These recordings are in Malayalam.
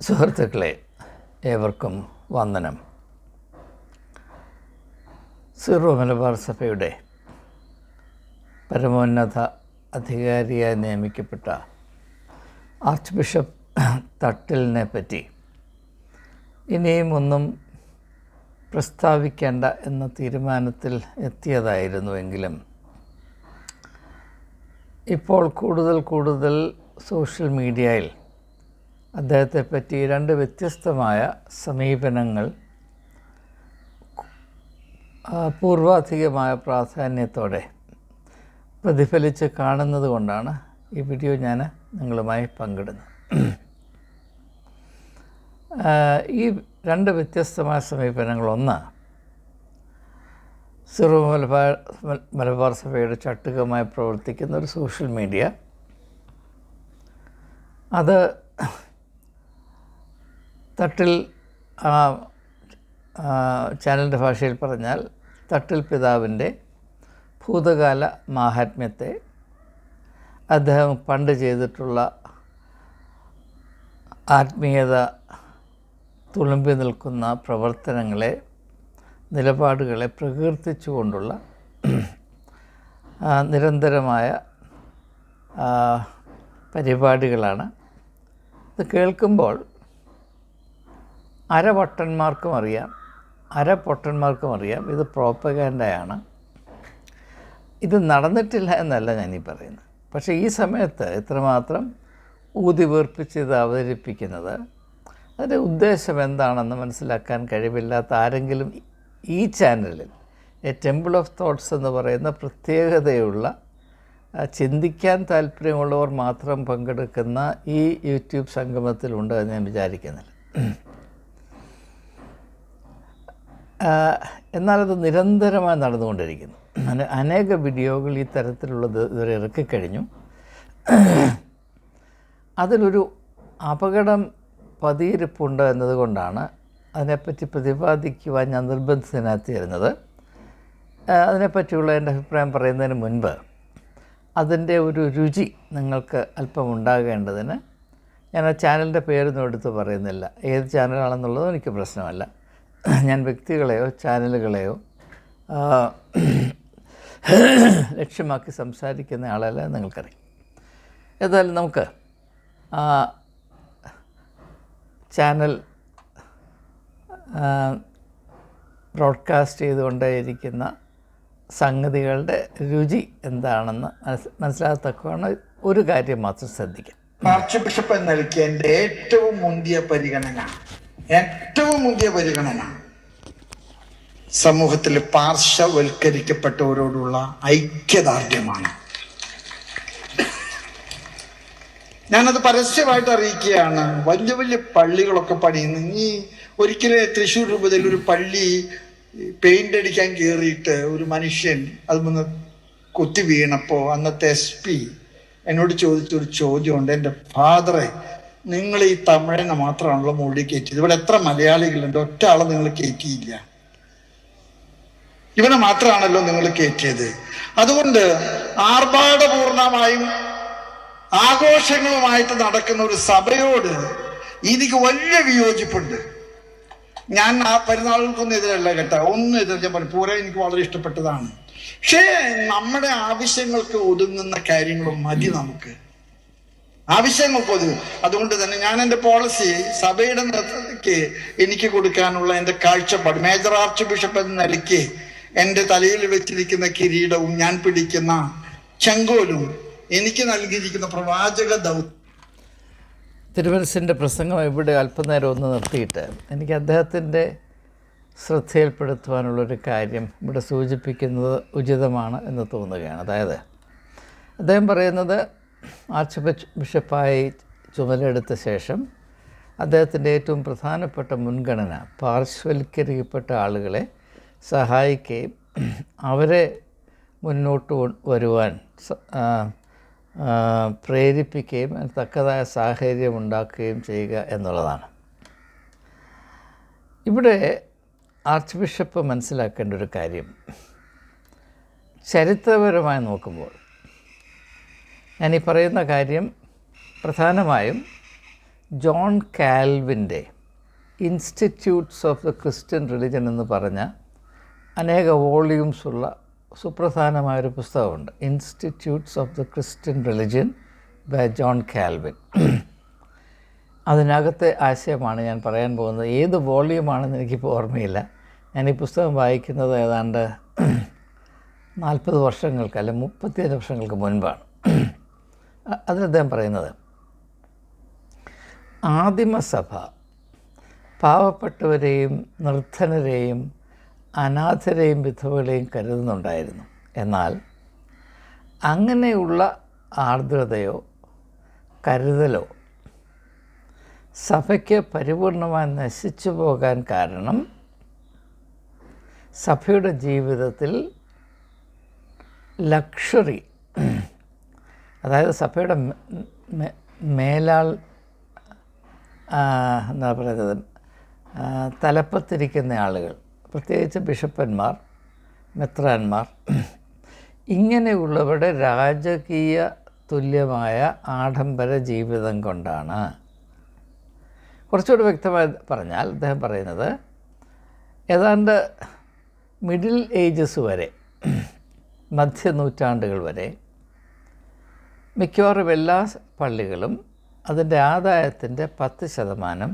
സുഹൃത്തുക്കളെ ഏവർക്കും വന്ദനം. സിറോ മലബാർ സഭയുടെ പരമോന്നത അധികാരിയായി നിയമിക്കപ്പെട്ട ആർച്ച് ബിഷപ്പ് തട്ടിലിനെ പറ്റി ഇനിയും ഒന്നും പ്രസ്താവിക്കേണ്ട എന്ന തീരുമാനത്തിൽ എത്തിയതായിരുന്നുവെങ്കിലും ഇപ്പോൾ കൂടുതൽ കൂടുതൽ സോഷ്യൽ മീഡിയയിൽ അദ്ദേഹത്തെ പറ്റി രണ്ട് വ്യത്യസ്തമായ സമീപനങ്ങൾ പൂർവാധികമായ പ്രാധാന്യത്തോടെ പ്രതിഫലിച്ച് കാണുന്നത് കൊണ്ടാണ് ഈ വീഡിയോ ഞാൻ നിങ്ങളുമായി പങ്കിടുന്നത്. ഈ രണ്ട് വ്യത്യസ്തമായ സമീപനങ്ങൾ ഒന്ന് സിറോ മലബാർ മലബാർ സഭയുടെ ചട്ടുകമായി പ്രവർത്തിക്കുന്ന ഒരു സോഷ്യൽ മീഡിയ. അത് തട്ടിൽ ആ, ചാനലിന്റെ ഭാഷയിൽ പറഞ്ഞാൽ തട്ടിൽ പിതാവിന്റെ ഭൂതകാല മാഹാത്മ്യത്തെ അദ്ദേഹം പണ്ട് ചെയ്തിട്ടുള്ള ആത്മീയത തുളുമ്പി നിൽക്കുന്ന പ്രവർത്തനങ്ങളെ നിലപാടുകളെ പ്രകീർത്തിച്ചുകൊണ്ടുള്ള കൊണ്ടുള്ള നിരന്തരമായ പരിപാടികളാണ്. ഇത് കേൾക്കുമ്പോൾ അരവട്ടന്മാർക്കും അറിയാം. അരപൊട്ടന്മാർക്കും അറിയാം. ഇത് പ്രോപ്പഗാൻഡയാണ്. ഇത് നടന്നിട്ടില്ല എന്നല്ല ഞാനീ പറയുന്നത്. പക്ഷേ ഈ സമയത്ത് ഇത്രമാത്രം ഊതി വീർപ്പിച്ച് ഇത് അവതരിപ്പിക്കുന്നത് അതിന്റെ ഉദ്ദേശം എന്താണെന്ന് മനസ്സിലാക്കാൻ കഴിവില്ലാത്ത ആരെങ്കിലും ഈ ചാനലിൽ എ ടെമ്പിൾ ഓഫ് തോട്ട്സ് എന്ന് പറയുന്ന പ്രത്യേകതയുള്ള ചിന്തിക്കാൻ താല്പര്യമുള്ളവർ മാത്രം പങ്കെടുക്കുന്ന ഈ യൂട്യൂബ് സംഗമത്തിലുണ്ട് എന്ന് ഞാൻ വിചാരിക്കുന്നില്ല. എന്നാലത് നിരന്തരമായി നടന്നുകൊണ്ടിരിക്കുന്നു. അനെ- അനേക വീഡിയോകൾ ഈ തരത്തിലുള്ളത് ഇതുവരെ ഇറക്കിക്കഴിഞ്ഞു. അതിലൊരു അപകടം പതിയിരിപ്പുണ്ട് എന്നതുകൊണ്ടാണ് അതിനെപ്പറ്റി പ്രതിപാദിക്കുവാൻ ഞാൻ നിർബന്ധിതനായിത്തീരുന്നത് ചേരുന്നത് അതിനെപ്പറ്റിയുള്ള എന്റെ അഭിപ്രായം പറയുന്നതിന് മുൻപ് അതിന്റെ ഒരു രുചി നിങ്ങൾക്ക് അല്പം ഉണ്ടാകേണ്ടതിന് ഞാൻ ആ ചാനലിന്റെ പേരൊന്നും എടുത്ത് പറയുന്നില്ല. ഏത് ചാനലാണെന്നുള്ളതും എനിക്ക് പ്രശ്നമല്ല. ഞാൻ വ്യക്തികളെയോ ചാനലുകളെയോ ലക്ഷ്യമാക്കി സംസാരിക്കുന്ന ആളല്ല നിങ്ങൾക്കറിയാം. ഏതായാലും നമുക്ക് ചാനൽ ബ്രോഡ്കാസ്റ്റ് ചെയ്തുകൊണ്ടേയിരിക്കുന്ന സംഗതികളുടെ രുചി എന്താണെന്ന് മനസ് ഒരു കാര്യം മാത്രം ശ്രദ്ധിക്കാം. ആർച്ച് ബിഷപ്പ് എന്റെ ഏറ്റവും മുന്തിയ പരിഗണന. ഏറ്റവും വലിയ പരിഗണന. സമൂഹത്തിൽ പാർശ്വവൽക്കരിക്കപ്പെട്ടവരോടുള്ള ഐക്യദാർഢ്യമാണ്. ഞാനത് പരസ്യമായിട്ട് അറിയിക്കുകയാണ്. വലിയ വലിയ പള്ളികളൊക്കെ പണിയുന്നു. ഈ ഒരിക്കലും തൃശ്ശൂർ രൂപതയിൽ ഒരു പള്ളി പെയിന്റ് അടിക്കാൻ കയറിയിട്ട് ഒരു മനുഷ്യൻ അത് മുന്ന് കുത്തി വീണപ്പോൾ അന്നത്തെ എസ് പി എന്നോട് ചോദിച്ചൊരു ചോദ്യമുണ്ട്. എന്റെ ഫാദറെ നിങ്ങൾ ഈ തമിഴനെ മാത്രമാണല്ലോ മുകളിൽ കയറ്റിയത്. ഇവിടെ എത്ര മലയാളികളുണ്ട്? ഒറ്റ ആളെ നിങ്ങൾ കയറ്റിയില്ല. ഇവനെ മാത്രമാണല്ലോ നിങ്ങൾ കയറ്റിയത്. അതുകൊണ്ട് ആർഭാടപൂർണമായും ആഘോഷങ്ങളുമായിട്ട് നടക്കുന്ന ഒരു സഭയോട് എനിക്ക് വലിയ വിയോജിപ്പുണ്ട്. ഞാൻ ആ പെരുന്നാളുകൾക്കൊന്നും എതിരല്ല കേട്ടോ. ഒന്നും എതിർ ഞാൻ പറഞ്ഞു പൂരം എനിക്ക് വളരെ ഇഷ്ടപ്പെട്ടതാണ്. പക്ഷേ നമ്മുടെ ആവശ്യങ്ങൾക്ക് ഒതുങ്ങുന്ന കാര്യങ്ങളും മതി നമുക്ക്. ആവശ്യങ്ങൾക്ക് ഒതുങ്ങും അതുകൊണ്ട് തന്നെ ഞാൻ എന്റെ പോളിസി സഭയുടെ നേതൃത്വക്ക് എനിക്ക് കൊടുക്കാനുള്ള എന്റെ കാഴ്ചപ്പാട് മേജർ ആർച്ച് ബിഷപ്പ് എന്ന നിലയ്ക്ക് എന്റെ തലയിൽ വെച്ചിരിക്കുന്ന കിരീടവും ഞാൻ പിടിക്കുന്ന ചെങ്കോലും എനിക്ക് നൽകിയിരിക്കുന്ന പ്രവാചക ദൗത്യം. തിരുവനസിന്റെ പ്രസംഗം ഇവിടെ അല്പനേരം ഒന്ന് നിർത്തിയിട്ട് എനിക്ക് അദ്ദേഹത്തിന്റെ ശ്രദ്ധയിൽപ്പെടുത്തുവാനുള്ളൊരു കാര്യം ഇവിടെ സൂചിപ്പിക്കുന്നത് ഉചിതമാണ് എന്ന് തോന്നുകയാണ്. അതായത് അദ്ദേഹം പറയുന്നത് ആർച്ച് ബിഷ- ബിഷപ്പായി ചുമലെടുത്ത ശേഷം അദ്ദേഹത്തിന്റെ ഏറ്റവും പ്രധാനപ്പെട്ട മുൻഗണന പാർശ്വൽക്കരിക്കപ്പെട്ട ആളുകളെ സഹായിക്കുകയും അവരെ മുന്നോട്ട് വരുവാൻ പ്രേരിപ്പിക്കുകയും അതിന് തക്കതായ സാഹചര്യം ഉണ്ടാക്കുകയും ചെയ്യുക എന്നുള്ളതാണ്. ഇവിടെ ആർച്ച് ബിഷപ്പ് മനസ്സിലാക്കേണ്ട ഒരു കാര്യം. ചരിത്രപരമായി നോക്കുമ്പോൾ ഈ പറയുന്ന കാര്യം പ്രധാനമായും John കാൽവിന്റെ institutes of the Christian religion എന്ന് പറഞ്ഞ അനേക വോള്യൂംസ് ഉള്ള സുപ്രധാനമായൊരു പുസ്തകമുണ്ട്. Institutes of the Christian religion by John Calvin. അതിനകത്തെ ആശയമാണ് ഞാൻ പറയാൻ പോകുന്നത്. ഏത് വോള്യൂമാണെന്ന് എനിക്കിപ്പോൾ ഓർമ്മയില്ല. ഞാൻ ഈ പുസ്തകം വായിക്കുന്നത് ഏതാണ്ട് നാൽപ്പത് വർഷങ്ങൾക്ക് അല്ല മുപ്പത്തിയഞ്ച് വർഷങ്ങൾക്ക് മുൻപാണ്. അതിൽ അദ്ദേഹം പറയുന്നത് ആദിമസഭ പാവപ്പെട്ടവരെയും നിർധനരെയും അനാഥരെയും വിധവകളെയും കരുതുന്നുണ്ടായിരുന്നു. എന്നാൽ അങ്ങനെയുള്ള ആർദ്രതയോ കരുതലോ സഭയ്ക്ക് പരിപൂർണമായി നശിച്ചു പോകാൻ കാരണം സഭയുടെ ജീവിതത്തിൽ ലക്ഷറി അതായത് സഭയുടെ മേലാൾ എന്താ പറയുന്നത്? തലപ്പത്തിരിക്കുന്ന ആളുകൾ പ്രത്യേകിച്ച് ബിഷപ്പന്മാർ മെത്രാന്മാർ ഇങ്ങനെയുള്ളവരുടെ രാജകീയ തുല്യമായ ആഡംബര ജീവിതം കൊണ്ടാണ്. കുറച്ചുകൂടി വ്യക്തമായി പറഞ്ഞാൽ അദ്ദേഹം പറയുന്നത് ഏതാണ്ട് മിഡിൽ ഏജസ് വരെ മധ്യനൂറ്റാണ്ടുകൾ വരെ മിക്കവാറും എല്ലാ പള്ളികളും അതിന്റെ ആദായത്തിന്റെ പത്ത് ശതമാനം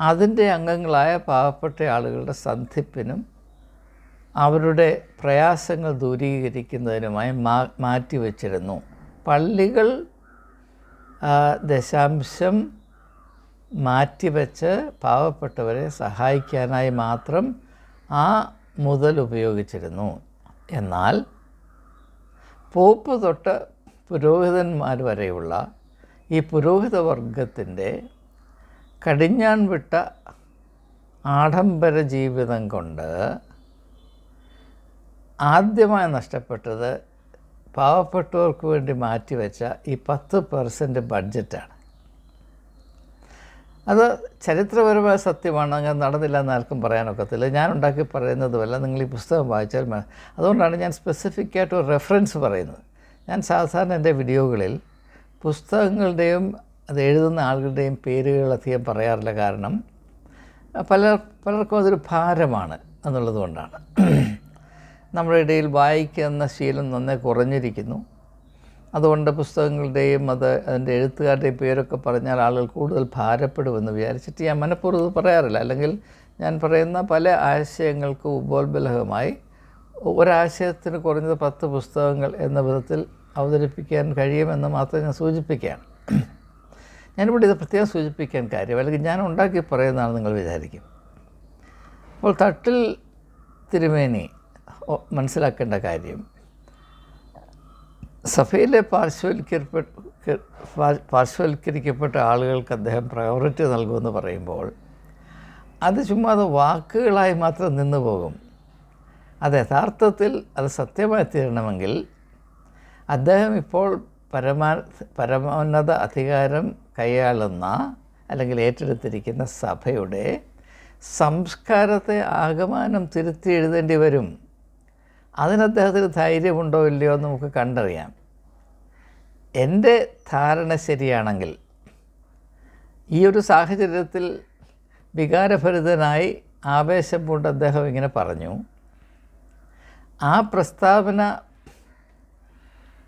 അതിന്റെ അംഗങ്ങളായ പാവപ്പെട്ട ആളുകളുടെ സന്ധിപ്പിനും അവരുടെ പ്രയാസങ്ങൾ ദൂരീകരിക്കുന്നതിനുമായി മാ മാറ്റിവെച്ചിരുന്നു. പള്ളികൾ ദശാംശം മാറ്റിവെച്ച് പാവപ്പെട്ടവരെ സഹായിക്കാനായി മാത്രം ആ മുതൽ ഉപയോഗിച്ചിരുന്നു. എന്നാൽ പോപ്പ് തൊട്ട് പുരോഹിതന്മാർ വരെയുള്ള ഈ പുരോഹിത വർഗത്തിന്റെ കടിഞ്ഞാൺ വിട്ട ആഡംബര ജീവിതം കൊണ്ട് ആദ്യമായി നഷ്ടപ്പെട്ടത് പാവപ്പെട്ടവർക്ക് വേണ്ടി മാറ്റിവെച്ച ഈ പത്ത് പെർസെന്റ് ബഡ്ജറ്റാണ്. അത് ചരിത്രപരമായ സത്യമാണ് അങ്ങനെ നടന്നില്ല എന്ന് ആർക്കും പറയാനൊക്കത്തില്ല ഞാൻ ഉണ്ടാക്കി പറയുന്നതുമല്ല നിങ്ങൾ ഈ പുസ്തകം വായിച്ചാൽ അതുകൊണ്ടാണ് ഞാൻ സ്പെസിഫിക്കായിട്ട് ഒരു റെഫറൻസ് പറയുന്നത്. ഞാൻ സാധാരണ എന്റെ വീഡിയോകളിൽ പുസ്തകങ്ങളുടെയും അത് എഴുതുന്ന ആളുകളുടെയും പേരുകൾ അധികം പറയാറില്ല കാരണം പല പലർക്കും അതൊരു ഭാരമാണ് എന്നുള്ളത് കൊണ്ടാണ്. നമ്മുടെ ഇടയിൽ വായിക്കുന്ന ശീലം നന്നേ കുറഞ്ഞിരിക്കുന്നു. അതുകൊണ്ട് പുസ്തകങ്ങളുടെയും അത് അതിന്റെ എഴുത്തുകാരുടെയും പേരൊക്കെ പറഞ്ഞാൽ ആളുകൾ കൂടുതൽ ഭാരപ്പെടുമെന്ന് വിചാരിച്ചിട്ട് ഞാൻ മനഃപൂർവം പറയാറില്ല. അല്ലെങ്കിൽ ഞാൻ പറയുന്ന പല ആശയങ്ങൾക്കും ഉപോത്ബലകമായി ഒരാശയത്തിന് കുറഞ്ഞത് പത്ത് പുസ്തകങ്ങൾ എന്ന വിധത്തിൽ അവതരിപ്പിക്കാൻ കഴിയുമെന്ന് മാത്രം ഞാൻ സൂചിപ്പിക്കുകയാണ്. ഞാനിവിടെ ഇത് പ്രത്യേകം സൂചിപ്പിക്കാൻ കാര്യം അല്ലെങ്കിൽ ഞാൻ ഉണ്ടാക്കി പറയുന്നതാണ് നിങ്ങൾ വിചാരിക്കും. അപ്പോൾ തട്ടിൽ തിരുമേനി മനസ്സിലാക്കേണ്ട കാര്യം സഭയിലെ പാർശ്വവൽക്കരിക്കപ്പെട്ട പാർശ്വവൽക്കരിക്കപ്പെട്ട ആളുകൾക്ക് അദ്ദേഹം പ്രയോറിറ്റി നൽകുമെന്ന് പറയുമ്പോൾ അത് ചുമ്മാ അത് വാക്കുകളായി മാത്രം നിന്നു പോകും. അത് യഥാർത്ഥത്തിൽ അത് സത്യമായി തീരണമെങ്കിൽ അദ്ദേഹം ഇപ്പോൾ പരമാ പരമോന്നത അധികാരം കൈയാളുന്ന അല്ലെങ്കിൽ ഏറ്റെടുത്തിരിക്കുന്ന സഭയുടെ സംസ്കാരത്തെ ആകമാനം തിരുത്തി എഴുതേണ്ടി വരും. അതിന് അദ്ദേഹത്തിന് ധൈര്യമുണ്ടോ ഇല്ലയോ എന്ന് നമുക്ക് കണ്ടറിയാം. എന്റെ ധാരണ ശരിയാണെങ്കിൽ ഈ ഒരു സാഹചര്യത്തിൽ വികാരഭരിതനായി ആവേശം കൊണ്ട് അദ്ദേഹം ഇങ്ങനെ പറഞ്ഞു. ആ പ്രസ്താവന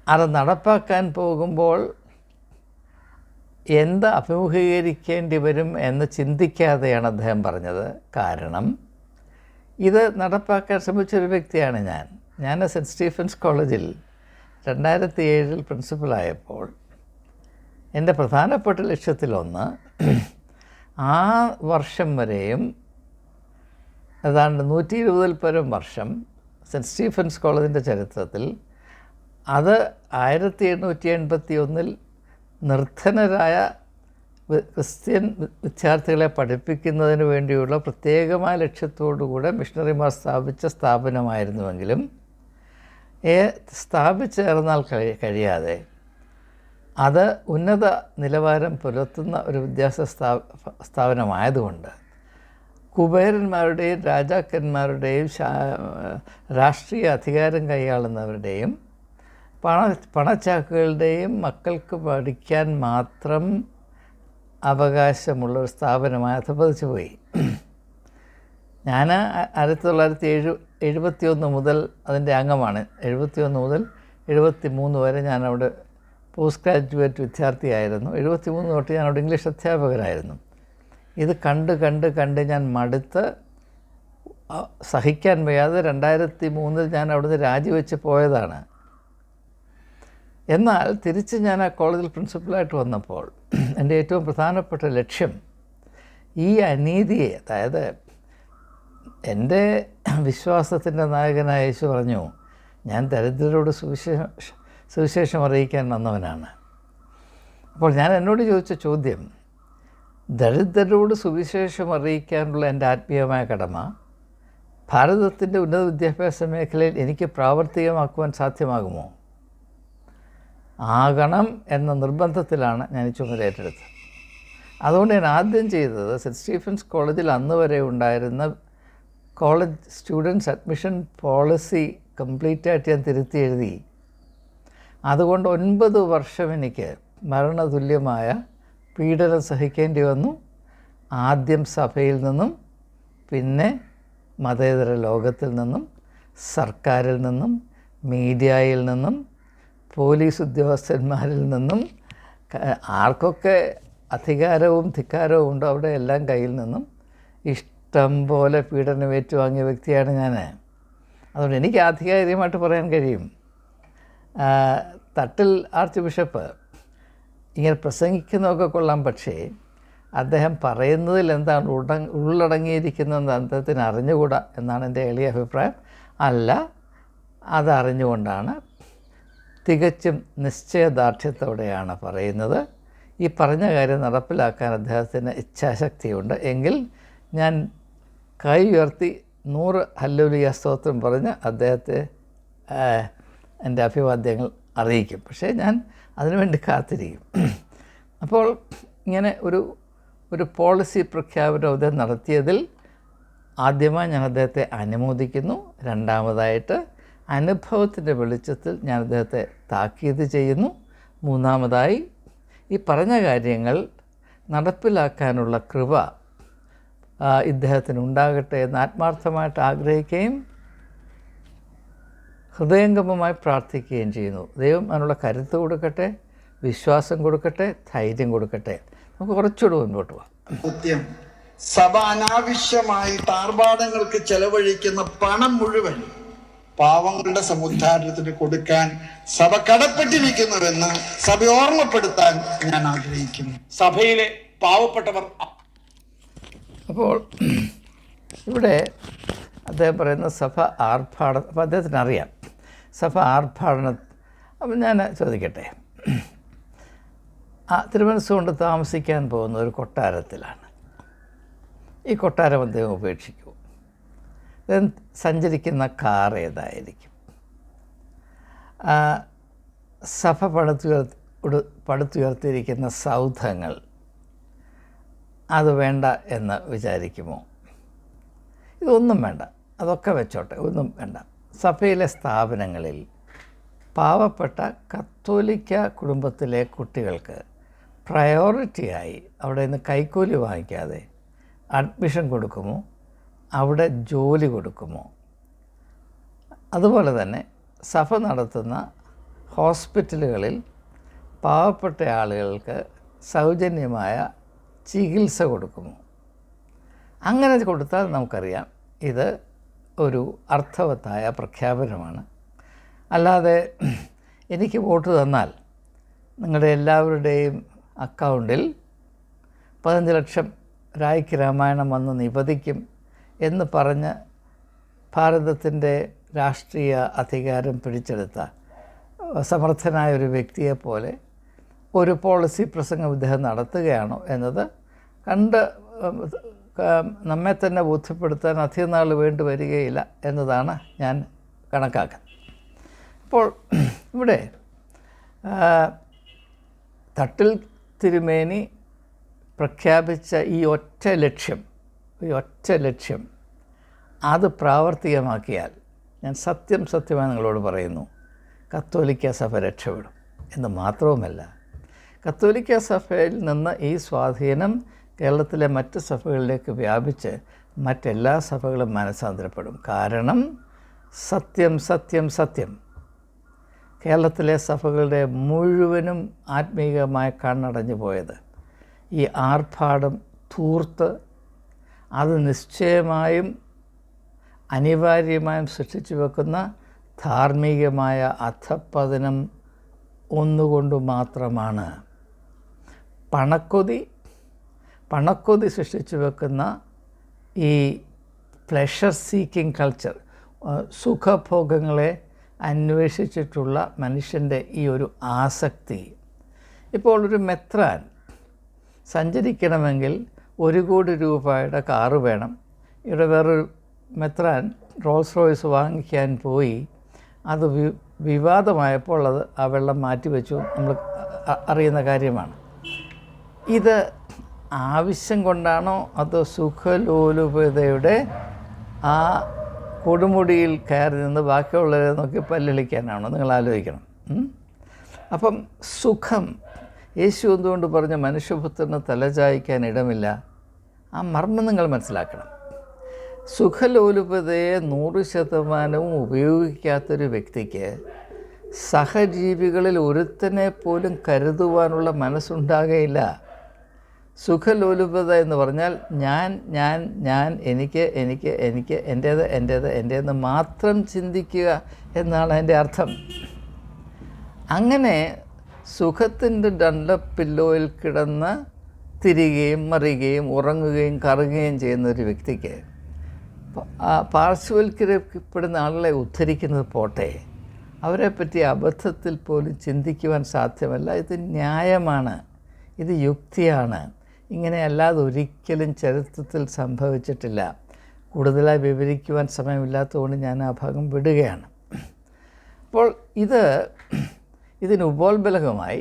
അത് നടപ്പാക്കാൻ പോകുമ്പോൾ എന്ത് അഭിമുഖീകരിക്കേണ്ടി വരും എന്ന് ചിന്തിക്കാതെയാണ് അദ്ദേഹം പറഞ്ഞത്. കാരണം ഇത് നടപ്പാക്കാൻ ശ്രമിച്ചൊരു വ്യക്തിയാണ് ഞാൻ. ഞാൻ സെന്റ് സ്റ്റീഫൻസ് കോളേജിൽ രണ്ടായിരത്തി ഏഴിൽ പ്രിൻസിപ്പലായപ്പോൾ എന്റെ പ്രധാനപ്പെട്ട ലക്ഷ്യത്തിലൊന്ന് ആ വർഷം വരെയും ഏതാണ്ട് നൂറ്റി ഇരുപതിൽ പരം വർഷം സെന്റ് സ്റ്റീഫൻസ് കോളേജിന്റെ ചരിത്രത്തിൽ അത് ആയിരത്തി എണ്ണൂറ്റി എൺപത്തി ഒന്നിൽ നിർധനരായ ക്രിസ്ത്യൻ വിദ്യാർത്ഥികളെ പഠിപ്പിക്കുന്നതിന് വേണ്ടിയുള്ള പ്രത്യേകമായ ലക്ഷ്യത്തോടുകൂടെ മിഷണറിമാർ സ്ഥാപിച്ച സ്ഥാപനമായിരുന്നുവെങ്കിലും ഏ സ്ഥാപിച്ചേർന്നാൽ കഴി കഴിയാതെ അത് ഉന്നത നിലവാരം പുലർത്തുന്ന ഒരു വിദ്യാഭ്യാസ സ്ഥാ സ്ഥാപനമായതുകൊണ്ട് കുബേരന്മാരുടെയും രാജാക്കന്മാരുടെയും രാഷ്ട്രീയ അധികാരം കൈയാളുന്നവരുടെയും പണ പണച്ചാക്കുകളുടെയും മക്കൾക്ക് പഠിക്കാൻ മാത്രം അവകാശമുള്ള ഒരു സ്ഥാപനമായി അധപതിച്ചു പോയി. ഞാൻ ആയിരത്തി തൊള്ളായിരത്തി എഴു എഴുപത്തി ഒന്ന് മുതൽ അതിന്റെ അംഗമാണ്. എഴുപത്തി ഒന്ന് മുതൽ എഴുപത്തി മൂന്ന് വരെ ഞാൻ അവിടെ പോസ്റ്റ് ഗ്രാജുവേറ്റ് വിദ്യാർത്ഥിയായിരുന്നു. എഴുപത്തി മൂന്ന് തൊട്ട് ഞാൻ അവിടെ ഇംഗ്ലീഷ് അധ്യാപകനായിരുന്നു. ഇത് കണ്ട് കണ്ട് കണ്ട് ഞാൻ മടുത്ത് സഹിക്കാൻ വയ്യാതെ രണ്ടായിരത്തി മൂന്നിൽ ഞാൻ അവിടുന്ന് രാജിവെച്ച് പോയതാണ്. എന്നാൽ തിരിച്ച് ഞാൻ ആ കോളേജിൽ പ്രിൻസിപ്പലായിട്ട് വന്നപ്പോൾ എന്റെ ഏറ്റവും പ്രധാനപ്പെട്ട ലക്ഷ്യം ഈ അനീതിയെ അതായത് എന്റെ വിശ്വാസത്തിന്റെ നായകനായ യേശു പറഞ്ഞു ഞാൻ ദരിദ്രരോട് സുവിശേഷം സുവിശേഷം അറിയിക്കാൻ വന്നവനാണ്. അപ്പോൾ ഞാൻ എന്നോട് ചോദിച്ച ചോദ്യം ദരിദ്രരോട് സുവിശേഷം അറിയിക്കാനുള്ള എന്റെ ആത്മീയമായ കടമ ഭാരതത്തിന്റെ ഉന്നത വിദ്യാഭ്യാസ മേഖലയിൽ എനിക്ക് പ്രാവർത്തികമാക്കുവാൻ സാധ്യമാകുമോ? ആകണം എന്ന നിർബന്ധത്തിലാണ് ഞാൻ ഈ ചുമതല ഏറ്റെടുത്തത്. അതുകൊണ്ട് ഞാൻ ആദ്യം ചെയ്തത് സെന്റ് സ്റ്റീഫൻസ് കോളേജിൽ അന്ന് വരെ ഉണ്ടായിരുന്ന college students admission policy complete ആയിട്ട് ഞാൻ തിരുത്തി എഴുതി. അതുകൊണ്ട് ഒൻപത് വർഷം എനിക്ക് മരണതുല്യമായ പീഡനം സഹിക്കേണ്ടി വന്നു. ആദ്യം സഭയിൽ നിന്നും പിന്നെ മതേതര ലോകത്തിൽ നിന്നും സർക്കാരിൽ നിന്നും മീഡിയയിൽ നിന്നും പോലീസ് ഉദ്യോഗസ്ഥന്മാരിൽ നിന്നും ആർക്കൊക്കെ അധികാരവും ധിക്കാരവും ഉണ്ടോ അവിടെ എല്ലാം കയ്യിൽ നിന്നും ഇഷ്ടം പോലെ പീഡനം ഏറ്റുവാങ്ങിയ വ്യക്തിയാണ് ഞാൻ. അതുകൊണ്ട് എനിക്ക് ആധികാരികമായിട്ട് പറയാൻ കഴിയും. തട്ടിൽ ആർച്ച് ബിഷപ്പ് ഇങ്ങനെ പ്രസംഗിക്കുന്നതൊക്കെ കൊള്ളാം പക്ഷേ അദ്ദേഹം പറയുന്നതിൽ എന്താണ് ഉട ഉള്ളടങ്ങിയിരിക്കുന്നതെന്ന് അദ്ദേഹത്തിന് അറിഞ്ഞുകൂടാ എന്നാണ് എന്റെ എളിയ അഭിപ്രായം. അല്ല അതറിഞ്ഞുകൊണ്ടാണ് തികച്ചും നിശ്ചയദാർഢ്യത്തോടെയാണ് പറയുന്നത്. ഈ പറഞ്ഞ കാര്യം നടപ്പിലാക്കാൻ അദ്ദേഹത്തിന് ഇച്ഛാശക്തിയുണ്ട്. എങ്കിൽ ഞാൻ കൈ ഉയർത്തി നൂറ് ഹല്ലുലിയ സ്തോത്രം പറഞ്ഞ് അദ്ദേഹത്തെ എന്റെ അഭിവാദ്യങ്ങൾ അറിയിക്കും. പക്ഷേ ഞാൻ അതിനുവേണ്ടി കാത്തിരിക്കും. അപ്പോൾ ഇങ്ങനെ ഒരു ഒരു പോളിസി പ്രഖ്യാപനം അദ്ദേഹം നടത്തിയതിൽ ആദ്യമായി ഞാൻ അദ്ദേഹത്തെ അനുമോദിക്കുന്നു. രണ്ടാമതായിട്ട് അനുഭവത്തിന്റെ വെളിച്ചത്തിൽ ഞാൻ അദ്ദേഹത്തെ താക്കീത് ചെയ്യുന്നു. മൂന്നാമതായി ഈ പറഞ്ഞ കാര്യങ്ങൾ നടപ്പിലാക്കാനുള്ള കൃപ ഇദ്ദേഹത്തിന് ഉണ്ടാകട്ടെ എന്ന് ആത്മാർത്ഥമായിട്ട് ആഗ്രഹിക്കുകയും ഹൃദയംഗമമായി പ്രാർത്ഥിക്കുകയും ചെയ്യുന്നു. ദൈവം അതിനുള്ള കരുത്ത് കൊടുക്കട്ടെ വിശ്വാസം കൊടുക്കട്ടെ ധൈര്യം കൊടുക്കട്ടെ. നമുക്ക് കുറച്ചുകൂടെ മുൻപോട്ട് പോകാം സത്യം സഭ അനാവശ്യമായി താർപാടങ്ങൾക്ക് ചെലവഴിക്കുന്ന പണം മുഴുവൻ പാവങ്ങളുടെ സമുദ്ധാരണത്തിന് കൊടുക്കാൻ സഭ കടപ്പെട്ടിരിക്കുന്നുവെന്ന് സഭ ഓർമ്മപ്പെടുത്താൻ ഞാൻ ആഗ്രഹിക്കുന്നു. സഭയിലെ പാവപ്പെട്ടവർ അപ്പോൾ ഇവിടെ അദ്ദേഹം പറയുന്ന സഭ ആർഭാട അപ്പോൾ അദ്ദേഹത്തിന് അറിയാം. സഭ ആർഭാടന അപ്പം ഞാൻ ചോദിക്കട്ടെ. ആ തിരുമനസ്സുകൊണ്ട് താമസിക്കാൻ പോകുന്ന ഒരു കൊട്ടാരത്തിലാണ്. ഈ കൊട്ടാരം അദ്ദേഹം ഉപേക്ഷിക്കൂ സഞ്ചരിക്കുന്ന കാർ ഏതായിരിക്കും? സഭ പടുത്തുയർ പടുത്തുയർത്തിയിരിക്കുന്ന സൗധങ്ങൾ അത് വേണ്ട എന്ന് വിചാരിക്കുമോ? ഇതൊന്നും വേണ്ട. അതൊക്കെ വെച്ചോട്ടെ ഒന്നും വേണ്ട. സഭയിലെ സ്ഥാപനങ്ങളിൽ പാവപ്പെട്ട കത്തോലിക്ക കുടുംബത്തിലെ കുട്ടികൾക്ക് പ്രയോറിറ്റിയായി അവിടെ നിന്ന് കൈക്കൂലി വാങ്ങിക്കാതെ അഡ്മിഷൻ കൊടുക്കുമോ? അവിടെ ജോലി കൊടുക്കുമോ? അതുപോലെ തന്നെ സഭ നടത്തുന്ന ഹോസ്പിറ്റലുകളിൽ പാവപ്പെട്ട ആളുകൾക്ക് സൗജന്യമായ ചികിത്സ കൊടുക്കുമോ? അങ്ങനെ കൊടുത്താൽ നമുക്കറിയാം ഇത് ഒരു അർത്ഥവത്തായ പ്രഖ്യാപനമാണ്. അല്ലാതെ എനിക്ക് വോട്ട് തന്നാൽ നിങ്ങളുടെ എല്ലാവരുടെയും അക്കൗണ്ടിൽ പതിനഞ്ച് ലക്ഷം രായ്ക്ക് രാമായണം വന്ന് നിപതിക്കും എന്ന് പറഞ്ഞ് ഭാരതത്തിന്റെ രാഷ്ട്രീയ അധികാരം പിടിച്ചെടുത്ത സമർത്ഥനായ ഒരു വ്യക്തിയെപ്പോലെ ഒരു പോളിസി പ്രസംഗം ഇദ്ദേഹം നടത്തുകയാണോ എന്നത് കണ്ട് നമ്മെ തന്നെ ബോധ്യപ്പെടുത്താൻ അധികം നാൾ വേണ്ടി വരികയില്ല എന്നതാണ് ഞാൻ കണക്കാക്കുന്നത് അപ്പോൾ ഇവിടെ തട്ടിൽ തിരുമേനി പ്രഖ്യാപിച്ച ഈ ഒറ്റ ലക്ഷ്യം ഈ ഒറ്റ ലക്ഷ്യം അത് പ്രാവർത്തികമാക്കിയാൽ ഞാൻ സത്യം സത്യമായി നിങ്ങളോട് പറയുന്നു കത്തോലിക്ക സഭ രക്ഷപ്പെടും എന്ന് മാത്രവുമല്ല കത്തോലിക്ക സഭയിൽ നിന്ന് ഈ സ്വാധീനം കേരളത്തിലെ മറ്റ് സഭകളിലേക്ക് വ്യാപിച്ച് മറ്റെല്ലാ സഭകളും മനസ്സാന്തരപ്പെടും. കാരണം സത്യം സത്യം സത്യം. കേരളത്തിലെ സഭകളുടെ മുഴുവനും ആത്മീയമായി കണ്ണടഞ്ഞു പോയത് ഈ ആർഭാടം തൂർത്ത് അത് നിശ്ചയമായും അനിവാര്യമായും സൃഷ്ടിച്ചു വെക്കുന്ന ധാർമ്മികമായ അധപ്പതനം ഒന്നുകൊണ്ട് മാത്രമാണ്. പണക്കൊതി പണക്കൊതി സൃഷ്ടിച്ചു വെക്കുന്ന ഈ പ്ലഷർ സീക്കിംഗ് കൾച്ചർ സുഖഭോഗങ്ങളെ അന്വേഷിച്ചിട്ടുള്ള മനുഷ്യന്റെ ഈ ഒരു ആസക്തി. ഇപ്പോൾ ഒരു മെത്രാൻ സഞ്ചരിക്കണമെങ്കിൽ ഒരു കോടി രൂപയുടെ കാറ് വേണം. ഇവിടെ വേറൊരു മെത്രാൻ റോൾസ് റോയ്സ് വാങ്ങിക്കാൻ പോയി. അത് വി വിവാദമായപ്പോൾ അത് ആ വെള്ളം മാറ്റിവെച്ചു. നമ്മൾ അറിയുന്ന കാര്യമാണ്. ഇത് ആവശ്യം കൊണ്ടാണോ അതോ സുഖലോലുപതയുടെ ആ കൊടുമുടിയിൽ കയറി നിന്ന് ബാക്കിയുള്ളവരെ നോക്കി പല്ലളിക്കാനാണോ? നിങ്ങൾ ആലോചിക്കണം. അപ്പം സുഖം. യേശു എന്തുകൊണ്ട് പറഞ്ഞ മനുഷ്യപുത്രന് തലചായ്ക്കാൻ ഇടമില്ല? ആ മർമ്മം നിങ്ങൾ മനസ്സിലാക്കണം. സുഖലോലുപതയെ നൂറ് ശതമാനവും ഉപയോഗിക്കാത്തൊരു വ്യക്തിക്ക് സഹജീവികളിൽ ഒരുത്തനെ പോലും കരുതുവാനുള്ള മനസ്സുണ്ടാകയില്ല. സുഖലോലുപത എന്ന് പറഞ്ഞാൽ ഞാൻ ഞാൻ ഞാൻ എനിക്ക് എനിക്ക് എനിക്ക് എന്റേത് എന്റേത് എന്റേത് മാത്രം ചിന്തിക്കുക എന്നാണ് അതിന്റെ അർത്ഥം. അങ്ങനെ സുഖത്തിന്റെ ഡണ്ടപ്പില്ലോയിൽ കിടന്ന് തിരികെയും മറിയുകയും ഉറങ്ങുകയും കറങ്ങുകയും ചെയ്യുന്ന ഒരു വ്യക്തിക്ക് പാർശ്വവൽക്കരിക്കപ്പെടുന്ന ആളുകളെ ഉദ്ധരിക്കുന്നത് പോട്ടെ. അവരെ അവരെപ്പറ്റി അബദ്ധത്തിൽ പോലും ചിന്തിക്കുവാൻ സാധ്യമല്ല. ഇത് ന്യായമാണ്. ഇത് യുക്തിയാണ്. ഇങ്ങനെ അല്ലാതെ ഒരിക്കലും ചരിത്രത്തിൽ സംഭവിച്ചിട്ടില്ല. കൂടുതലായി വിവരിക്കുവാൻ സമയമില്ലാത്തതുകൊണ്ട് ഞാൻ ആ ഭാഗം വിടുകയാണ്. അപ്പോൾ ഇത് ഇതിന് ഉപോത്ബലകമായി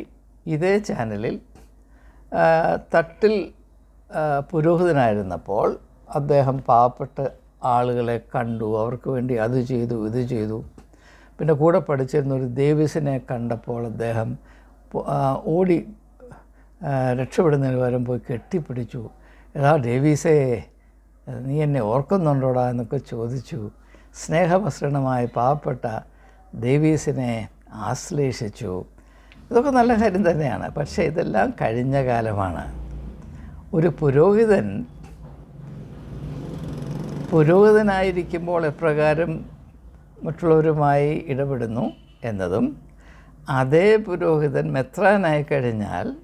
ഇതേ ചാനലിൽ തട്ടിൽ പുരോഹിതനായിരുന്നപ്പോൾ അദ്ദേഹം പാവപ്പെട്ട ആളുകളെ കണ്ടു. അവർക്ക് വേണ്ടി അത് ചെയ്തു ഇത് ചെയ്തു. പിന്നെ കൂടെ പഠിച്ചിരുന്ന ഒരു ദേവിസിനെ കണ്ടപ്പോൾ അദ്ദേഹം ഓടി രക്ഷപ്പെടുന്നതിന് പകരം പോയി കെട്ടിപ്പിടിച്ചു. എടാ ഡേവീസേ നീ എന്നെ ഓർക്കുന്നുണ്ടോടാ എന്നൊക്കെ ചോദിച്ചു. സ്നേഹമസൃണമായ പാവപ്പെട്ട ദേവീസിനെ ആശ്ലേഷിച്ചു. ഇതൊക്കെ നല്ല കാര്യം തന്നെയാണ്. പക്ഷേ ഇതെല്ലാം കഴിഞ്ഞ കാലമാണ്. ഒരു പുരോഹിതൻ പുരോഹിതനായിരിക്കുമ്പോൾ എപ്രകാരം മറ്റുള്ളവരുമായി ഇടപെടുന്നു എന്നതും അതേ പുരോഹിതൻ മെത്രാനായി കഴിഞ്ഞാൽ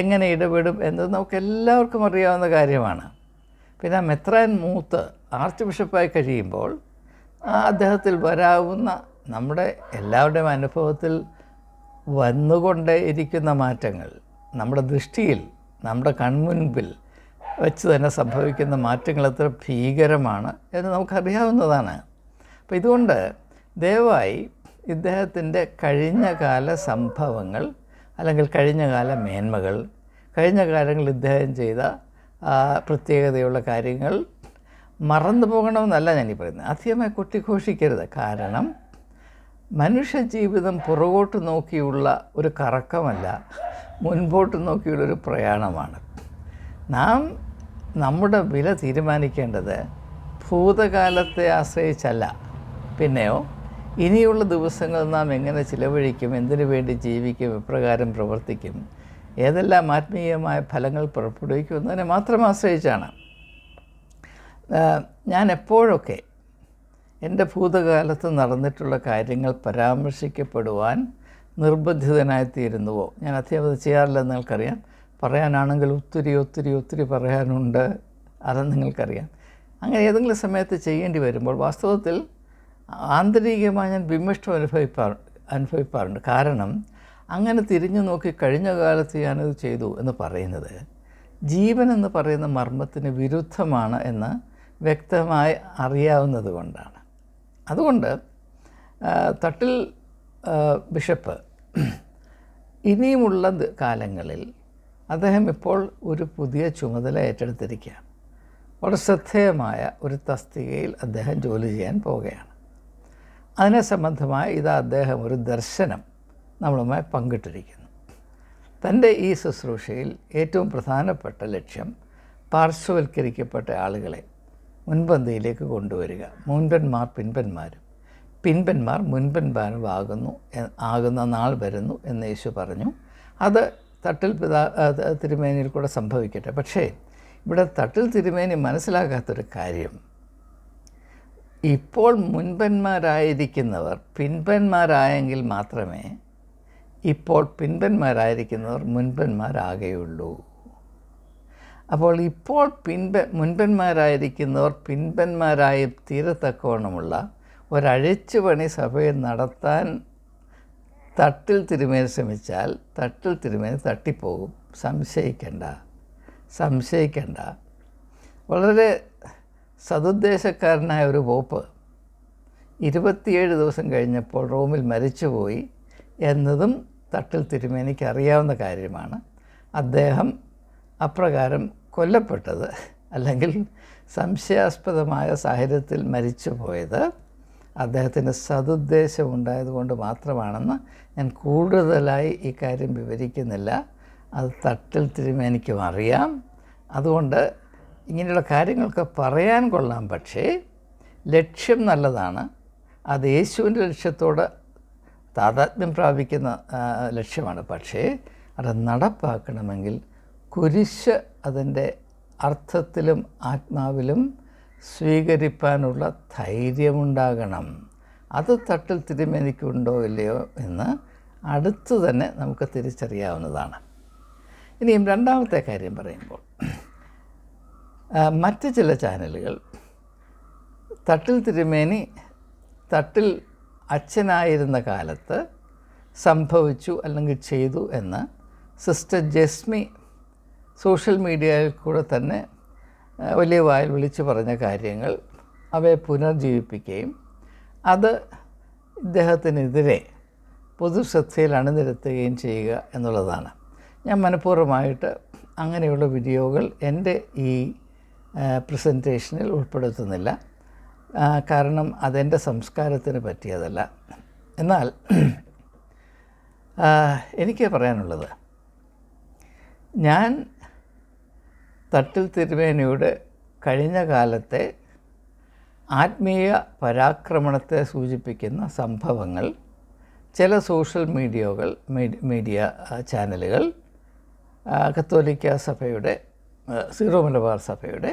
എങ്ങനെ ഇടപെടും എന്നത് നമുക്ക് എല്ലാവർക്കും അറിയാവുന്ന കാര്യമാണ്. പിന്നെ മെത്രാൻ മൂത്ത് ആർച്ച് ബിഷപ്പായി കഴിയുമ്പോൾ അദ്ദേഹത്തിൽ വരാവുന്ന നമ്മുടെ എല്ലാവരുടെയും അനുഭവത്തിൽ വന്നുകൊണ്ടേ ഇരിക്കുന്ന മാറ്റങ്ങൾ നമ്മുടെ ദൃഷ്ടിയിൽ നമ്മുടെ കൺമുൻപിൽ വെച്ച് തന്നെ സംഭവിക്കുന്ന മാറ്റങ്ങൾ എത്ര ഭീകരമാണ് എന്ന് നമുക്കറിയാവുന്നതാണ്. അപ്പോൾ ഇതുകൊണ്ട് ദയവായി ഇദ്ദേഹത്തിന്റെ കഴിഞ്ഞകാല സംഭവങ്ങൾ അല്ലെങ്കിൽ കഴിഞ്ഞകാല മേന്മകൾ കഴിഞ്ഞ കാലങ്ങളിൽ ഇദ്ദേഹം ചെയ്ത പ്രത്യേകതയുള്ള കാര്യങ്ങൾ മറന്നു പോകണമെന്നല്ല ഞാനീ പറയുന്നത്. അധികമായി കൊട്ടിഘോഷിക്കരുത്. കാരണം മനുഷ്യ ജീവിതം പുറകോട്ട് നോക്കിയുള്ള ഒരു കറക്കമല്ല മുൻപോട്ട് നോക്കിയുള്ള ഒരു പ്രയാണമാണ്. നാം നമ്മുടെ വില തീരുമാനിക്കേണ്ടത് ഭൂതകാലത്തെ ആശ്രയിച്ചല്ല. പിന്നെയോ ഇനിയുള്ള ദിവസങ്ങൾ നാം എങ്ങനെ ചിലവഴിക്കും എന്തിനു വേണ്ടി ജീവിക്കും എപ്രകാരം പ്രവർത്തിക്കും ഏതെല്ലാം ആത്മീയമായ ഫലങ്ങൾ പുറപ്പെടുവിക്കും എന്നതിനെ മാത്രം ആശ്രയിച്ചാണ്. ഞാൻ എപ്പോഴൊക്കെ എന്റെ ഭൂതകാലത്ത് നടന്നിട്ടുള്ള കാര്യങ്ങൾ പരാമർശിക്കപ്പെടുവാൻ നിർബന്ധിതനായിത്തീരുന്നുവോ? ഞാൻ അധികം അത് ചെയ്യാറില്ലെന്ന് നിങ്ങൾക്കറിയാം. പറയാനാണെങ്കിൽ ഒത്തിരി ഒത്തിരി ഒത്തിരി പറയാനുണ്ട്. അത് നിങ്ങൾക്കറിയാം. അങ്ങനെ ഏതെങ്കിലും സമയത്ത് ചെയ്യേണ്ടി വരുമ്പോൾ വാസ്തവത്തിൽ ആന്തരികമായി ഞാൻ വിമിഷ്ടം അനുഭവിപ്പാ അനുഭവിപ്പാറുണ്ട്. കാരണം അങ്ങനെ തിരിഞ്ഞു നോക്കി കഴിഞ്ഞ കാലത്ത് ഞാനത് ചെയ്തു എന്ന് പറയുന്നത് ജീവൻ എന്ന് പറയുന്ന മർമ്മത്തിന് വിരുദ്ധമാണ് എന്ന് വ്യക്തമായി അറിയാവുന്നത് കൊണ്ടാണ്. അതുകൊണ്ട് തട്ടിൽ ബിഷപ്പ് ഇനിയുമുള്ള കാലങ്ങളിൽ അദ്ദേഹം ഇപ്പോൾ ഒരു പുതിയ ചുമതല ഏറ്റെടുത്തിരിക്കുകയാണ്. വളരെ ശ്രദ്ധേയമായ ഒരു തസ്തികയിൽ അദ്ദേഹം ജോലി ചെയ്യാൻ പോവുകയാണ്. അതിനെ സംബന്ധമായ ഇത് അദ്ദേഹം ഒരു ദർശനം നമ്മളുമായി പങ്കിട്ടിരിക്കുന്നു. തന്റെ ഈ ശുശ്രൂഷയിൽ ഏറ്റവും പ്രധാനപ്പെട്ട ലക്ഷ്യം പാർശ്വവൽക്കരിക്കപ്പെട്ട ആളുകളെ മുൻപന്തിയിലേക്ക് കൊണ്ടുവരിക. മുൻപന്മാർ പിൻപന്മാരും. പിൻപന്മാർ മുൻപന്മാരും ആകുന്നു ആകുന്ന നാൾ വരുന്നു എന്ന് യേശു പറഞ്ഞു. അത് തട്ടിൽ പിതാ തിരുമേനിയിൽ കൂടെ സംഭവിക്കട്ടെ. പക്ഷേ ഇവിടെ തട്ടിൽ തിരുമേനി മനസ്സിലാകാത്തൊരു കാര്യം ഇപ്പോൾ മുൻപന്മാരായിരിക്കുന്നവർ പിൻപന്മാരായെങ്കിൽ മാത്രമേ ഇപ്പോൾ പിൻപന്മാരായിരിക്കുന്നവർ മുൻപന്മാരാകെയുള്ളൂ. അപ്പോൾ ഇപ്പോൾ പിൻപ മുൻപന്മാരായിരിക്കുന്നവർ പിൻപന്മാരായി തീരത്തക്കവണ്ണമുള്ള ഒരഴിച്ചുപണി സഭയിൽ നടത്താൻ തട്ടിൽ തിരുമേനി ശ്രമിച്ചാൽ തട്ടിൽ തിരുമേനി തട്ടിപ്പോകും. സംശയിക്കണ്ട. സംശയിക്കണ്ട. വളരെ സതുദ്ദേശക്കാരനായ ഒരു പോപ്പ് ഇരുപത്തിയേഴ് ദിവസം കഴിഞ്ഞപ്പോൾ റോമിൽ മരിച്ചുപോയി എന്നതും തട്ടിൽ തിരുമേനിക്ക് അറിയാവുന്ന കാര്യമാണ്. അദ്ദേഹം അപ്രകാരം കൊല്ലപ്പെട്ടത് അല്ലെങ്കിൽ സംശയാസ്പദമായ സാഹചര്യത്തിൽ മരിച്ചു പോയത് അദ്ദേഹത്തിന് സതുദ്ദേശം ഉണ്ടായതുകൊണ്ട് മാത്രമാണെന്ന് ഞാൻ കൂടുതലായി ഈ കാര്യം വിവരിക്കുന്നില്ല. അത് തട്ടിൽ തിരുമേനിക്കും അറിയാം. അതുകൊണ്ട് ഇങ്ങനെയുള്ള കാര്യങ്ങളൊക്കെ പറയാൻ കൊള്ളാം പക്ഷേ ലക്ഷ്യം നല്ലതാണ്. അത് യേശുവിന്റെ ലക്ഷ്യത്തോട് താതാത്മ്യം പ്രാപിക്കുന്ന ലക്ഷ്യമാണ്. പക്ഷേ അത് നടപ്പാക്കണമെങ്കിൽ കുരിശ് അതിന്റെ അർത്ഥത്തിലും ആത്മാവിലും സ്വീകരിപ്പാനുള്ള ധൈര്യമുണ്ടാകണം. അത് തട്ടിൽ തിരുമേനിക്കുണ്ടോ ഇല്ലയോ എന്ന് അടുത്ത് തന്നെ നമുക്ക് തിരിച്ചറിയാവുന്നതാണ്. ഇനിയും രണ്ടാമത്തെ കാര്യം പറയുമ്പോൾ മറ്റ് ചില ചാനലുകൾ. തട്ടിൽ തിരുമേനി തട്ടിൽ അച്ഛനായിരുന്ന കാലത്ത് സംഭവിച്ചു അല്ലെങ്കിൽ ചെയ്തു എന്ന് സിസ്റ്റർ ജസ്മി സോഷ്യൽ മീഡിയയിൽ കൂടെ തന്നെ വലിയ വായിൽ വിളിച്ചു പറഞ്ഞ കാര്യങ്ങൾ അവയെ പുനർജീവിപ്പിക്കുകയും അത് ഇദ്ദേഹത്തിനെതിരെ പൊതുശ്രദ്ധയിൽ അണിനിരത്തുകയും ചെയ്യുക എന്നുള്ളതാണ്. ഞാൻ മനഃപൂർവമായിട്ട് അങ്ങനെയുള്ള വീഡിയോകൾ എന്റെ ഈ പ്രസന്റേഷനിൽ ഉൾപ്പെടുത്തുന്നില്ല. കാരണം അതെന്റെ സംസ്കാരത്തിന് പറ്റിയതല്ല. എന്നാൽ എനിക്ക് പറയാനുള്ളത്. ഞാൻ തട്ടിൽ തിരുമേനിയുടെ കഴിഞ്ഞ കാലത്തെ ആത്മീയ പരാക്രമണത്തെ സൂചിപ്പിക്കുന്ന സംഭവങ്ങൾ ചില സോഷ്യൽ മീഡിയകൾ മീഡിയ ചാനലുകൾ കത്തോലിക്ക സഭയുടെ സീറോ മലബാർ സഭയുടെ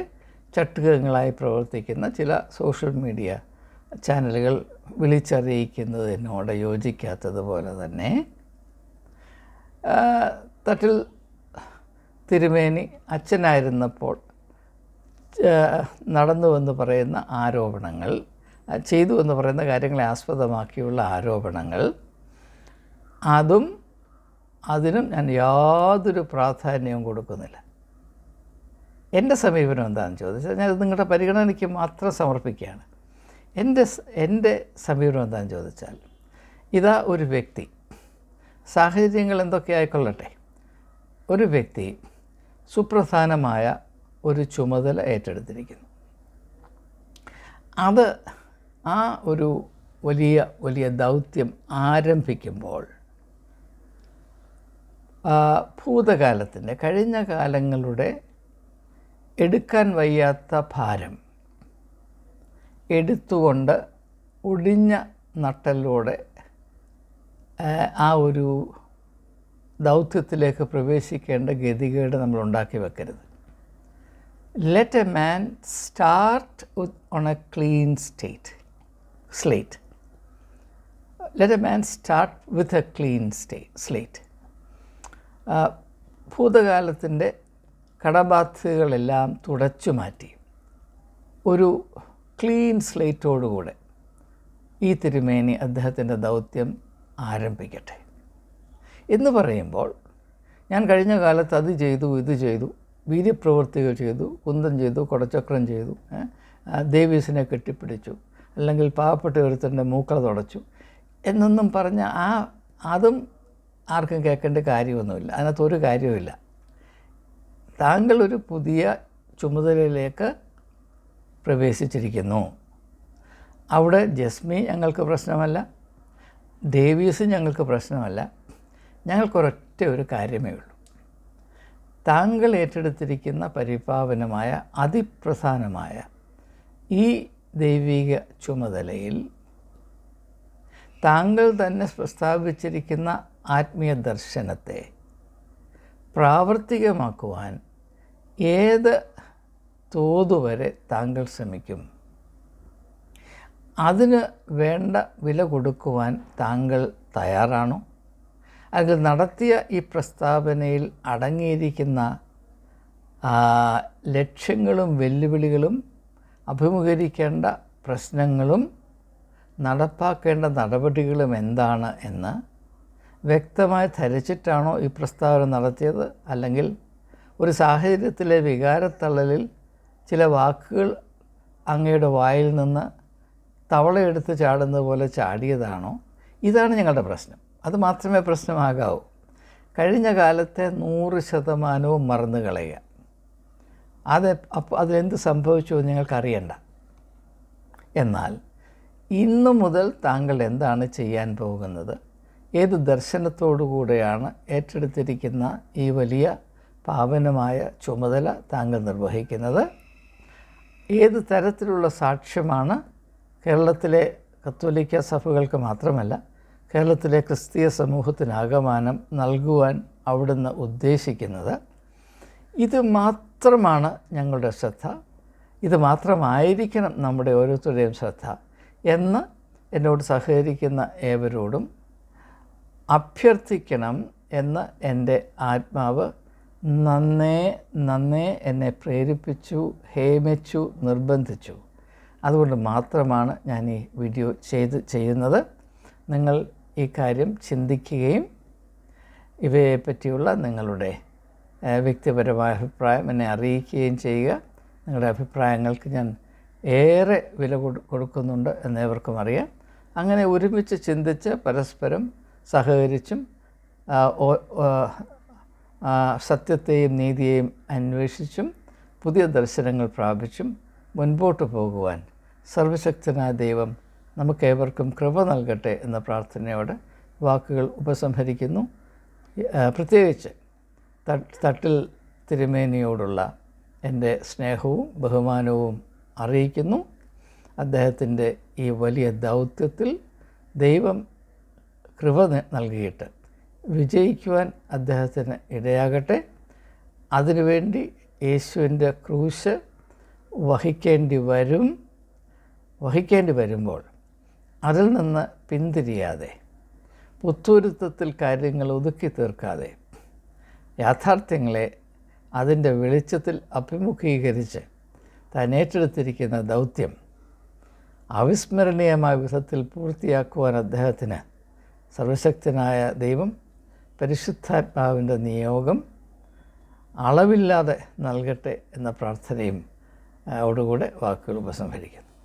ചട്ടുകങ്ങളായി പ്രവർത്തിക്കുന്ന ചില സോഷ്യൽ മീഡിയ ചാനലുകൾ വിളിച്ചറിയിക്കുന്നതിനോട് യോജിക്കാത്തതുപോലെ തന്നെ തട്ടിൽ തിരുമേനി അച്ഛനായിരുന്നപ്പോൾ നടന്നുവെന്ന് പറയുന്ന ആരോപണങ്ങൾ ചെയ്തു എന്ന് പറയുന്ന കാര്യങ്ങളെ ആസ്പദമാക്കിയുള്ള ആരോപണങ്ങൾ അതും അതിനും ഞാൻ യാതൊരു പ്രാധാന്യവും കൊടുക്കുന്നില്ല. എന്റെ സമീപനം എന്താണെന്ന് ചോദിച്ചാൽ ഞാൻ നിങ്ങളുടെ പരിഗണനയ്ക്ക് മാത്രം സമർപ്പിക്കുകയാണ്. എന്റെ എന്റെ സമീപനം എന്താണെന്ന് ചോദിച്ചാൽ ഇതാ ഒരു വ്യക്തി. സാഹചര്യങ്ങൾ എന്തൊക്കെ ആയിക്കൊള്ളട്ടെ? ഒരു വ്യക്തി സുപ്രധാനമായ ഒരു ചുമതല ഏറ്റെടുത്തിരിക്കുന്നു. അത് ആ ഒരു വലിയ വലിയ ദൗത്യം ആരംഭിക്കുമ്പോൾ ഭൂതകാലത്തിന്റെ കഴിഞ്ഞ കാലങ്ങളുടെ എടുക്കാൻ വയ്യാത്ത ഭാരം. എടുത്തുകൊണ്ട് ഒടിഞ്ഞ നട്ടലിലൂടെ ആ, ഒരു ദൗത്യത്തിലേക്ക് പ്രവേശിക്കേണ്ട ഗതികേട് നമ്മൾ ഉണ്ടാക്കി വെക്കരുത്. Let a man start on a clean state slate let a man start with a clean stay slate ഭൂതകാലത്തിന്റെ കടബാധ്യതകളെല്ലാം തുടച്ചു മാറ്റി. ഒരു ക്ലീൻ സ്ലേറ്റോടുകൂടെ ഈ തിരുമേനി അദ്ദേഹത്തിന്റെ ദൗത്യം ആരംഭിക്കട്ടെ. എന്ന് പറയുമ്പോൾ ഞാൻ കഴിഞ്ഞ കാലത്ത് അത് ചെയ്തു ഇത് ചെയ്തു വീര്യപ്രവൃത്തികൾ ചെയ്തു കുന്തം ചെയ്തു കുടച്ചക്രം ചെയ്തു ദേവീസിനെ കെട്ടിപ്പിടിച്ചു അല്ലെങ്കിൽ പാവപ്പെട്ട ഒരുത്തന്റെ മൂക്കള തുടച്ചു എന്നൊന്നും പറഞ്ഞ ആ അതും ആർക്കും കേൾക്കേണ്ട കാര്യമൊന്നുമില്ല. അതിനകത്തൊരു കാര്യവുമില്ല. താങ്കൾ ഒരു പുതിയ ചുമതലയിലേക്ക് പ്രവേശിച്ചിരിക്കുന്നു. അവിടെ ജസ്മി ഞങ്ങൾക്ക് പ്രശ്നമല്ല ഡേവീസ് ഞങ്ങൾക്ക് പ്രശ്നമല്ല ഞങ്ങൾക്കൊരൊറ്റ ഒരു കാര്യമേ ഉള്ളൂ. താങ്കൾ ഏറ്റെടുത്തിരിക്കുന്ന പരിപാവനമായ അതിപ്രധാനമായ ഈ ദൈവിക ചുമതലയിൽ താങ്കൾ തന്നെ പ്രസ്താവിച്ചിരിക്കുന്ന ആത്മീയ ദർശനത്തെ പ്രാവർത്തികമാക്കുവാൻ ഏത് തോതുവരെ താങ്കൾ ശ്രമിക്കും? അതിന് വേണ്ട വില കൊടുക്കുവാൻ താങ്കൾ തയ്യാറാണോ? അതിൽ നടത്തിയ ഈ പ്രസ്താവനയിൽ അടങ്ങിയിരിക്കുന്ന ലക്ഷ്യങ്ങളും വെല്ലുവിളികളും അഭിമുഖീകരിക്കേണ്ട പ്രശ്നങ്ങളും നടപ്പാക്കേണ്ട നടപടികളും എന്താണ് എന്ന് വ്യക്തമായി ധരിച്ചിട്ടാണോ ഈ പ്രസ്താവന നടത്തിയത്? അല്ലെങ്കിൽ ഒരു സാഹചര്യത്തിലെ വികാരത്തള്ളലിൽ ചില വാക്കുകൾ അങ്ങയുടെ വായിൽ നിന്ന് തവളയെടുത്ത് ചാടുന്നത് പോലെ ചാടിയതാണോ? ഇതാണ് ഞങ്ങളുടെ പ്രശ്നം. അത് മാത്രമേ പ്രശ്നമാകാവൂ. കഴിഞ്ഞ കാലത്തെ നൂറ് ശതമാനവും മറന്നു കളയുക. അത് അപ്പോൾ അതിലെന്ത് സംഭവിച്ചു എന്ന് ഞങ്ങൾക്കറിയണ്ട എന്നാൽ ഇന്നു മുതൽ താങ്കൾ എന്താണ് ചെയ്യാൻ പോകുന്നത്? ഏത് ദർശനത്തോടു കൂടെയാണ് ഏറ്റെടുത്തിരിക്കുന്ന ഈ വലിയ പാവനമായ ചുമതല താങ്കൾ നിർവഹിക്കുന്നത്. ഏത് തരത്തിലുള്ള സാക്ഷ്യമാണ് കേരളത്തിലെ കത്തോലിക്ക സഭകൾക്ക് മാത്രമല്ല കേരളത്തിലെ ക്രിസ്തീയ സമൂഹത്തിനാകമാനം നൽകുവാൻ അവിടുന്ന് ഉദ്ദേശിക്കുന്നത്? ഇത് മാത്രമാണ് ഞങ്ങളുടെ ശ്രദ്ധ. ഇത് മാത്രമായിരിക്കണം നമ്മുടെ ഓരോരുത്തരുടെയും ശ്രദ്ധ എന്ന് എന്നോട് സഹകരിക്കുന്ന ഏവരോടും അഭ്യർത്ഥിക്കണം എന്ന് എന്റെ ആത്മാവ് നന്നേ നന്നേ എന്നെ പ്രേരിപ്പിച്ചു ഹേമിച്ചു നിർബന്ധിച്ചു. അതുകൊണ്ട് മാത്രമാണ് ഞാൻ ഈ വീഡിയോ ചെയ്ത് ചെയ്യുന്നത്. നിങ്ങൾ ഈ കാര്യം ചിന്തിക്കുകയും ഇവയെ പറ്റിയുള്ള നിങ്ങളുടെ വ്യക്തിപരമായ അഭിപ്രായം എന്നെ അറിയിക്കുകയും ചെയ്യുക. നിങ്ങളുടെ അഭിപ്രായങ്ങൾക്ക് ഞാൻ ഏറെ വില കൊടു- കൊടുക്കുന്നുണ്ട് എന്നേവർക്കും അറിയാം. അങ്ങനെ ഒരുമിച്ച് ചിന്തിച്ച് പരസ്പരം സഹകരിച്ചും സത്യത്തെയും നീതിയെയും അന്വേഷിച്ചും പുതിയ ദർശനങ്ങൾ പ്രാപിച്ചും മുൻപോട്ട് പോകുവാൻ സർവശക്തനായ ദൈവം നമുക്കേവർക്കും കൃപ നൽകട്ടെ എന്ന പ്രാർത്ഥനയോടെ വാക്കുകൾ ഉപസംഹരിക്കുന്നു. പ്രത്യേകിച്ച് തട്ടിൽ തിരുമേനിയോടുള്ള എന്റെ സ്നേഹവും ബഹുമാനവും അറിയിക്കുന്നു. അദ്ദേഹത്തിന്റെ ഈ വലിയ ദൗത്യത്തിൽ ദൈവം കൃപ നൽകിയിട്ട് വിജയിക്കുവാൻ അദ്ദേഹത്തിന് ഇടയാകട്ടെ. അതിനുവേണ്ടി യേശുവിന്റെ ക്രൂശ് വഹിക്കേണ്ടി വരും. വഹിക്കേണ്ടി വരുമ്പോൾ അതിൽ നിന്ന് പിന്തിരിയാതെ പുത്തൂരുത്തത്തിൽ കാര്യങ്ങൾ ഒതുക്കി തീർക്കാതെ യാഥാർത്ഥ്യങ്ങളെ അതിന്റെ വെളിച്ചത്തിൽ അഭിമുഖീകരിച്ച് താൻ ഏറ്റെടുത്തിരിക്കുന്ന ദൗത്യം അവിസ്മരണീയമായ വിധത്തിൽ പൂർത്തിയാക്കുവാൻ അദ്ദേഹത്തിന് സർവശക്തനായ ദൈവം പരിശുദ്ധാത്മാവിന്റെ നിയോഗം അളവില്ലാതെ നൽകട്ടെ എന്ന പ്രാർത്ഥനയും അതോടുകൂടെ വാക്കുകൾ ഉപസംഹരിക്കുന്നു.